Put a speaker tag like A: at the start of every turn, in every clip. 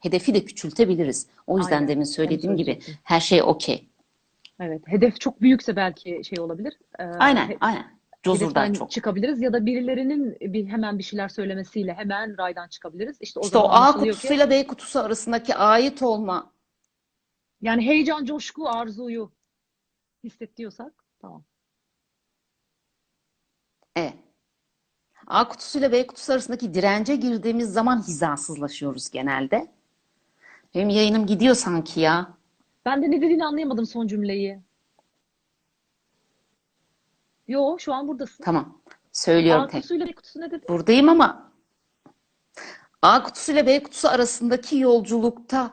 A: hedefi de küçültebiliriz. O yüzden
B: Aynen.
A: demin söylediğim gibi her şey okey.
B: Evet. Hedef çok büyükse belki şey olabilir. Ee,
A: Aynen, aynen. Cozurdan çok.
B: çıkabiliriz ya da birilerinin bir hemen bir şeyler söylemesiyle hemen raydan çıkabiliriz. İşte o
A: İşte o A
B: anlaşılıyor ki
A: kutusuyla B kutusu arasındaki ait olma
B: yani heyecan, coşku, arzuyu hissettiriyorsak tamam.
A: Evet. A kutusuyla B kutusu arasındaki dirence girdiğimiz zaman hizasızlaşıyoruz genelde. Benim yayınım gidiyor sanki ya.
B: Ben de ne dediğini anlayamadım son cümleyi. Yo, şu an buradasın.
A: Tamam. Söylüyorum
B: A
A: tek.
B: kutusuyla B kutusu ne dedi?
A: Buradayım ama A kutusuyla B kutusu arasındaki yolculukta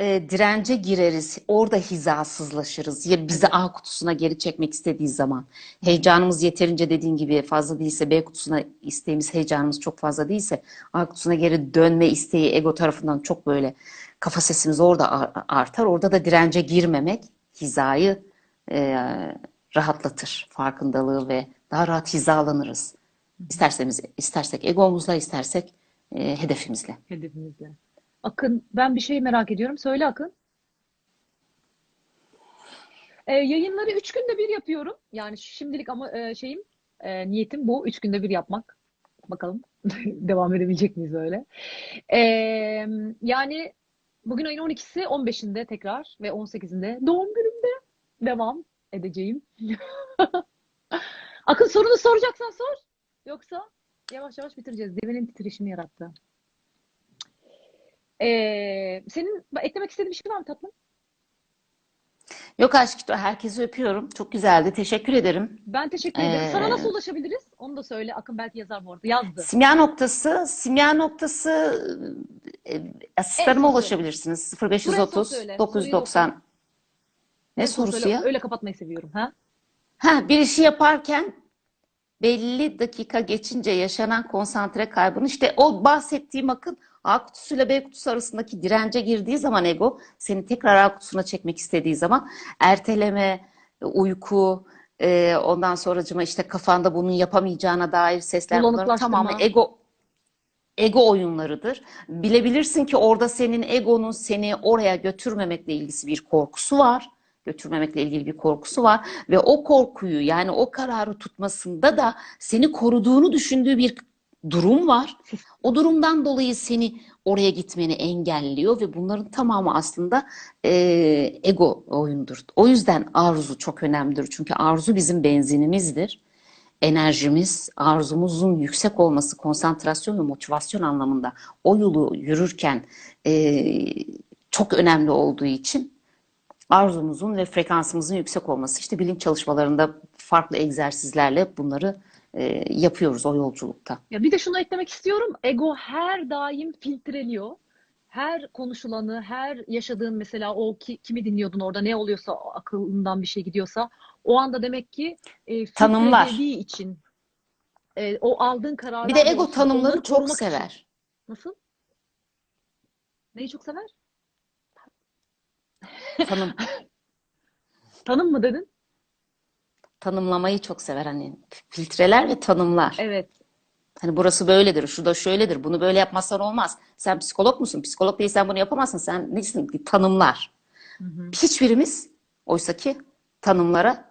A: e, dirence gireriz. Orada hizasızlaşırız. Ya bizi A kutusuna geri çekmek istediği zaman. Heyecanımız yeterince dediğin gibi fazla değilse, B kutusuna isteğimiz, heyecanımız çok fazla değilse, A kutusuna geri dönme isteği ego tarafından çok böyle kafa sesimiz orada ar- artar. Orada da dirence girmemek hizayı e, rahatlatır. Farkındalığı ve daha rahat hizalanırız. İsterseniz, istersek egomuzla, istersek e, hedefimizle.
B: Hedefimizle. Akın, ben bir şey merak ediyorum. Söyle Akın. Ee, yayınları üç günde bir yapıyorum. Yani şimdilik ama e, şeyim, e, niyetim bu. Üç günde bir yapmak. Bakalım devam edebilecek miyiz böyle? Ee, yani bugün ayın 12'si, 15'inde tekrar ve 18'inde doğum günümde devam edeceğim. Akın sorunu soracaksan sor. Yoksa yavaş yavaş bitireceğiz. Devenin titreşimi yarattı. Ee, senin eklemek istediğin bir şey var mı tatlım?
A: Yok aşk herkesi öpüyorum. Çok güzeldi. Teşekkür ederim.
B: Ben teşekkür ederim. Sana
A: Ee,
B: nasıl ulaşabiliriz? Onu da söyle. Akın belki yazar bu arada. Yazdı.
A: Simya noktası, simya noktası e, asistanıma
B: söyle.
A: ulaşabilirsiniz.
B: Dur en son
A: 0530
B: söyle. Soruyu
A: 990.
B: oku.
A: Ne sorusu ya?
B: Öyle kapatmayı seviyorum. Ha?
A: Ha, bir işi yaparken belli dakika geçince yaşanan konsantre kaybını işte o bahsettiğim akın A kutusuyla B kutusu arasındaki dirence girdiği zaman ego seni tekrar A kutusuna çekmek istediği zaman erteleme, uyku, e, ondan sonracıma işte kafanda bunun yapamayacağına dair sesler bunların tamamı ego ego oyunlarıdır. Bilebilirsin ki orada senin egonun seni oraya götürmemekle ilgisi bir korkusu var. Götürmemekle ilgili bir korkusu var ve o korkuyu yani o kararı tutmasında da seni koruduğunu düşündüğü bir durum var. O durumdan dolayı seni oraya gitmeni engelliyor ve bunların tamamı aslında e, ego oyundur. O yüzden arzu çok önemlidir. Çünkü arzu bizim benzinimizdir enerjimiz, arzumuzun yüksek olması, konsantrasyon ve motivasyon anlamında o yolu yürürken e, çok önemli olduğu için arzumuzun ve frekansımızın yüksek olması. İşte bilinç çalışmalarında farklı egzersizlerle bunları e, yapıyoruz o yolculukta.
B: Ya bir de şunu eklemek istiyorum. Ego her daim filtreliyor. Her konuşulanı, her yaşadığın mesela o ki, kimi dinliyordun orada ne oluyorsa akılından bir şey gidiyorsa o anda demek ki e,
A: Tanımlar.
B: için e, o aldığın kararlar
A: Bir de ego
B: doğrultusunda
A: tanımları çok
B: korumak için.
A: sever.
B: Nasıl? Neyi çok sever?
A: Tanım,
B: Tanım mı dedin?
A: Tanımlamayı çok sever hani filtreler ve tanımlar.
B: Evet.
A: Hani burası böyledir, şu da şöyledir, bunu böyle yapmazsan olmaz. Sen psikolog musun? Psikolog değilsen bunu yapamazsın. Sen nesin? Tanımlar.
B: Hı hı.
A: Hiçbirimiz oysaki tanımlara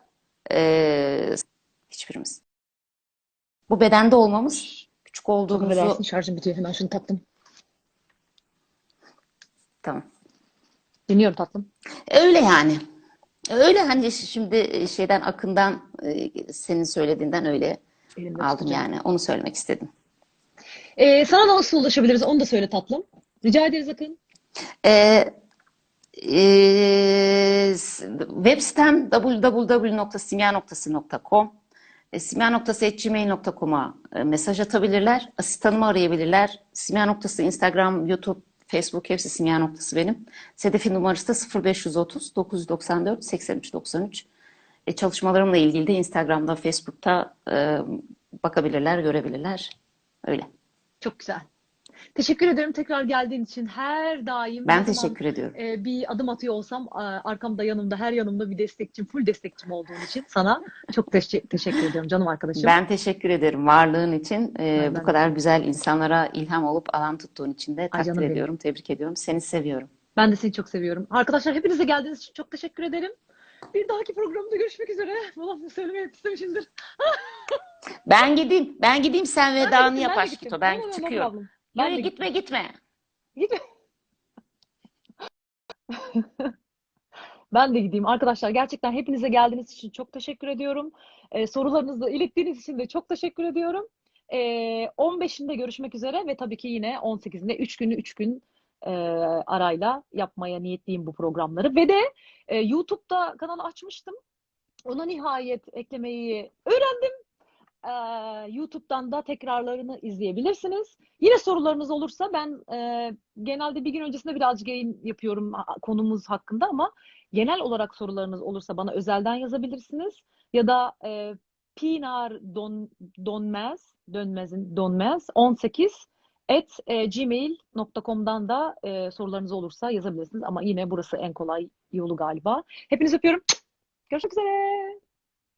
A: eee, hiçbirimiz. Bu bedende olmamız küçük olduğumuzu
B: şarjım bitiyor. Hemen şunu taktım.
A: tamam.
B: Dinliyorum tatlım.
A: Öyle yani. Öyle hani şimdi şeyden akından e, senin söylediğinden öyle
B: Elimde
A: aldım
B: tutacağım.
A: yani. Onu söylemek istedim.
B: Ee, sana nasıl ulaşabiliriz? Onu da söyle tatlım. Rica ederiz Akın.
A: Ee, e, web sitem www.simya.com e, simya.gmail.com'a e, mesaj atabilirler. Asistanımı arayabilirler. Simya noktası Instagram, YouTube, Facebook hepsi Simya noktası benim. Sedef'in numarası da 0530 994 83 93. E, çalışmalarımla ilgili de Instagram'da, Facebook'ta e, bakabilirler, görebilirler. Öyle.
B: Çok güzel. Teşekkür ederim tekrar geldiğin için. Her daim
A: Ben
B: ne zaman
A: teşekkür ediyorum.
B: e, bir adım atıyor olsam e, arkamda yanımda her yanımda bir destekçim, full destekçim olduğun için sana çok teşe- teşekkür ediyorum canım arkadaşım.
A: Ben teşekkür ederim varlığın için. Ee,
B: Ben-
A: bu
B: ben de
A: kadar güzel insanlara ilham olup alan tuttuğun için de
B: Ay
A: takdir
B: benim.
A: ediyorum, tebrik ediyorum. Seni seviyorum.
B: Ben de seni çok seviyorum. Arkadaşlar hepinize geldiğiniz için çok teşekkür ederim. Bir dahaki programda görüşmek üzere. Bu lafı söylemeyi istemişimdir.
A: Ben gideyim. Ben gideyim sen
B: Ben de
A: vedanı yap
B: ben de
A: aşkito. Ben
B: no, no
A: çıkıyorum.
B: Ben
A: Yürü gitme gitme.
B: Gitme. Ben de gideyim. Arkadaşlar gerçekten hepinize geldiğiniz için çok teşekkür ediyorum. Ee, sorularınızı ilettiğiniz için de çok teşekkür ediyorum. Ee, 15'inde görüşmek üzere ve tabii ki yine 18'inde 3 günü 3 gün e, arayla yapmaya niyetliyim bu programları. Ve de e, YouTube'da kanalı açmıştım. Ona nihayet eklemeyi öğrendim. Ee, YouTube'dan da tekrarlarını izleyebilirsiniz. Yine sorularınız olursa ben e, genelde bir gün öncesinde birazcık yayın yapıyorum konumuz hakkında ama genel olarak sorularınız olursa bana özelden yazabilirsiniz. Ya da e, Pinar Don, Donmez, Dönmez'in Donmez 18 at e, gmail.com'dan da e, sorularınız olursa yazabilirsiniz. Ama yine burası en kolay yolu galiba. Hepinizi öpüyorum. Görüşmek üzere.